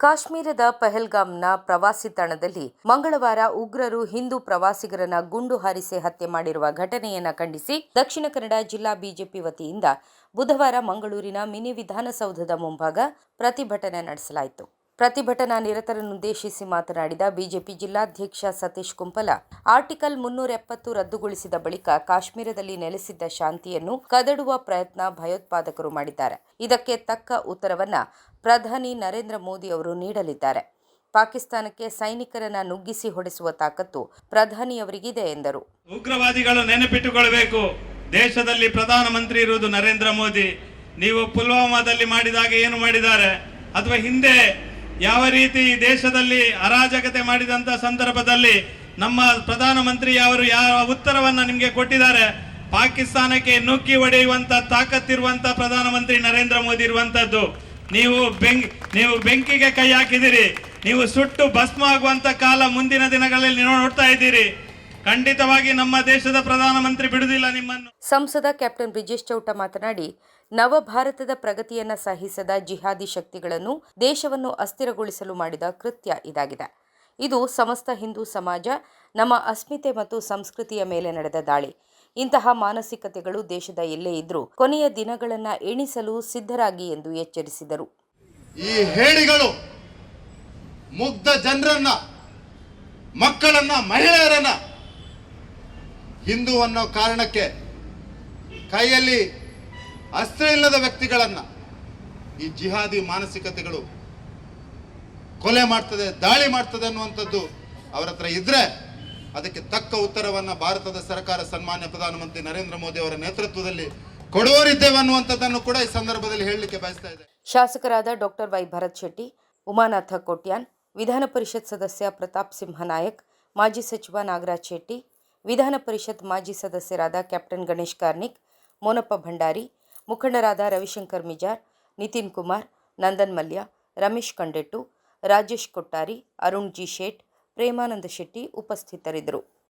ಕಾಶ್ಮೀರದ ಪಹಲ್ಗಾಮ್ನ ಪ್ರವಾಸಿ ತಾಣದಲ್ಲಿ ಮಂಗಳವಾರ ಉಗ್ರರು ಹಿಂದೂ ಪ್ರವಾಸಿಗರನ್ನ ಗುಂಡು ಹಾರಿಸಿ ಹತ್ಯೆ ಮಾಡಿರುವ ಘಟನೆಯನ್ನ ಖಂಡಿಸಿ ದಕ್ಷಿಣ ಕನ್ನಡ ಜಿಲ್ಲಾ ಬಿಜೆಪಿ ವತಿಯಿಂದ ಬುಧವಾರ ಮಂಗಳೂರಿನ ಮಿನಿ ವಿಧಾನಸೌಧದ ಮುಂಭಾಗ ಪ್ರತಿಭಟನೆ ನಡೆಸಲಾಯಿತು. ಪ್ರತಿಭಟನಾ ನಿರತರನ್ನುದ್ದೇಶಿಸಿ ಮಾತನಾಡಿದ ಬಿಜೆಪಿ ಜಿಲ್ಲಾಧ್ಯಕ್ಷ ಸತೀಶ್ ಕುಂಪಲ, ಆರ್ಟಿಕಲ್ ಮುನ್ನೂರ ಎಪ್ಪತ್ತು ರದ್ದುಗೊಳಿಸಿದ ಬಳಿಕ ಕಾಶ್ಮೀರದಲ್ಲಿ ನೆಲೆಸಿದ್ದ ಶಾಂತಿಯನ್ನು ಕದಡುವ ಪ್ರಯತ್ನ ಭಯೋತ್ಪಾದಕರು ಮಾಡಿದ್ದಾರೆ. ಇದಕ್ಕೆ ತಕ್ಕ ಉತ್ತರವನ್ನ ಪ್ರಧಾನಿ ನರೇಂದ್ರ ಮೋದಿ ಅವರು ನೀಡಲಿದ್ದಾರೆ. ಪಾಕಿಸ್ತಾನಕ್ಕೆ ಸೈನಿಕರನ್ನ ನುಗ್ಗಿಸಿ ಹೊಡೆಸುವ ತಾಕತ್ತು ಪ್ರಧಾನಿಯವರಿಗಿದೆ ಎಂದರು. ಉಗ್ರವಾದಿಗಳು ನೆನಪಿಟ್ಟುಕೊಳ್ಳಬೇಕು ದೇಶದಲ್ಲಿ ಪ್ರಧಾನಮಂತ್ರಿ ಇರುವುದು ನರೇಂದ್ರ ಮೋದಿ. ನೀವು ಪುಲ್ವಾಮಾದಲ್ಲಿ ಮಾಡಿದಾಗ ಏನು ಮಾಡಿದ್ದಾರೆ? ಅಥವಾ ಹಿಂದೆ ಯಾವ ರೀತಿ ಈ ದೇಶದಲ್ಲಿ ಅರಾಜಕತೆ ಮಾಡಿದಂತ ಸಂದರ್ಭದಲ್ಲಿ ನಮ್ಮ ಪ್ರಧಾನಮಂತ್ರಿ ಅವರು ಯಾವ ಉತ್ತರವನ್ನು ನಿಮಗೆ ಕೊಟ್ಟಿದ್ದಾರೆ? ಪಾಕಿಸ್ತಾನಕ್ಕೆ ನುಗ್ಗಿ ಹೊಡೆಯುವಂಥ ತಾಕತ್ತಿರುವಂಥ ಪ್ರಧಾನಮಂತ್ರಿ ನರೇಂದ್ರ ಮೋದಿ ಇರುವಂತದ್ದು. ನೀವು ಬೆಂಕ್ ನೀವು ಬೆಂಕಿಗೆ ಕೈ ಹಾಕಿದಿರಿ. ನೀವು ಸುಟ್ಟು ಭಸ್ಮ ಆಗುವಂತ ಕಾಲ ಮುಂದಿನ ದಿನಗಳಲ್ಲಿ ನೋಡ್ತಾ ಇದ್ದೀರಿ. ಖಂಡಿತವಾಗಿ ನಮ್ಮ ದೇಶದ ಪ್ರಧಾನಮಂತ್ರಿ ಬಿಡುವುದಿಲ್ಲ ನಿಮ್ಮನ್ನು. ಸಂಸದ ಕ್ಯಾಪ್ಟನ್ ಬ್ರಿಜೇಶ್ ಚೌಟ ಮಾತನಾಡಿ ನವ ಭಾರತದ ಪ್ರಗತಿಯನ್ನ ಸಹಿಸದ ಜಿಹಾದಿ ಶಕ್ತಿಗಳನ್ನು ದೇಶವನ್ನು ಅಸ್ಥಿರಗೊಳಿಸಲು ಮಾಡಿದ ಕೃತ್ಯ ಇದಾಗಿದೆ. ಇದು ಸಮಸ್ತ ಹಿಂದೂ ಸಮಾಜ ನಮ್ಮ ಅಸ್ಮಿತೆ ಮತ್ತು ಸಂಸ್ಕೃತಿಯ ಮೇಲೆ ನಡೆದ ದಾಳಿ. ಇಂತಹ ಮಾನಸಿಕತೆಗಳು ದೇಶದ ಎಲ್ಲೇ ಇದ್ರೂ ಕೊನೆಯ ದಿನಗಳನ್ನ ಎಣಿಸಲು ಸಿದ್ಧರಾಗಿ ಎಂದು ಎಚ್ಚರಿಸಿದರು. ಈ ಹೇಳಿಗಳು ಮುಗ್ಧ ಜನರನ್ನ ಮಕ್ಕಳನ್ನ ಮಹಿಳೆಯರನ್ನ ಹಿಂದೂ ಅನ್ನೋ ಕಾರಣಕ್ಕೆ ಕೈಯಲ್ಲಿ ಅಸ್ತ್ರ ಇಲ್ಲದ ವ್ಯಕ್ತಿಗಳನ್ನು ಈ ಜಿಹಾದಿ ಮಾನಸಿಕತೆಗಳು ಕೊಲೆ ಮಾಡ್ತದೆ, ದಾಳಿ ಮಾಡ್ತದೆ ಅನ್ನುವಂಥದ್ದು ಅವರ ಹತ್ರ ಇದ್ರೆ ಅದಕ್ಕೆ ತಕ್ಕ ಉತ್ತರವನ್ನು ಭಾರತದ ಸರ್ಕಾರ ಸನ್ಮಾನ್ಯ ಪ್ರಧಾನಮಂತ್ರಿ ನರೇಂದ್ರ ಮೋದಿ ಅವರ ನೇತೃತ್ವದಲ್ಲಿ ಕೊಡುವರಿದ್ದೇವೆ ಅನ್ನುವಂಥದ್ದನ್ನು ಕೂಡ ಈ ಸಂದರ್ಭದಲ್ಲಿ ಹೇಳಲಿಕ್ಕೆ ಬಯಸ್ತಾ ಇದೆ ಶಾಸಕರಾದ ಡಾಕ್ಟರ್ ವೈ ಭರತ್ ಶೆಟ್ಟಿ, ಉಮಾನಾಥ ಕೋಟ್ಯಾನ್, ವಿಧಾನ ಪರಿಷತ್ ಸದಸ್ಯ ಪ್ರತಾಪ್ ಸಿಂಹ ನಾಯಕ್, ಮಾಜಿ ಸಚಿವ ನಾಗರಾಜ್ ಶೆಟ್ಟಿ ವಿಧಾನ ಪರಿಷತ್ ಮಾಜಿ ಸದಸ್ಯರಾದ ಕ್ಯಾಪ್ಟನ್ ಗಣೇಶ್ ಕಾರ್ನಿಕ್, ಮೋನಪ್ಪ ಭಂಡಾರಿ, ಮುಖಂಡರಾದ ರವಿಶಂಕರ್ ಮಿಜಾರ್, ನಿತಿನ್ ಕುಮಾರ್, ನಂದನ್ ಮಲ್ಯ, ರಮೇಶ್ ಕಂಡೆಟ್ಟು, ರಾಜೇಶ್ ಕೊಟ್ಟಾರಿ, ಅರುಣ್ ಜಿ ಶೇಟ್, ಪ್ರೇಮಾನಂದ ಶೆಟ್ಟಿ ಉಪಸ್ಥಿತರಿದ್ದರು.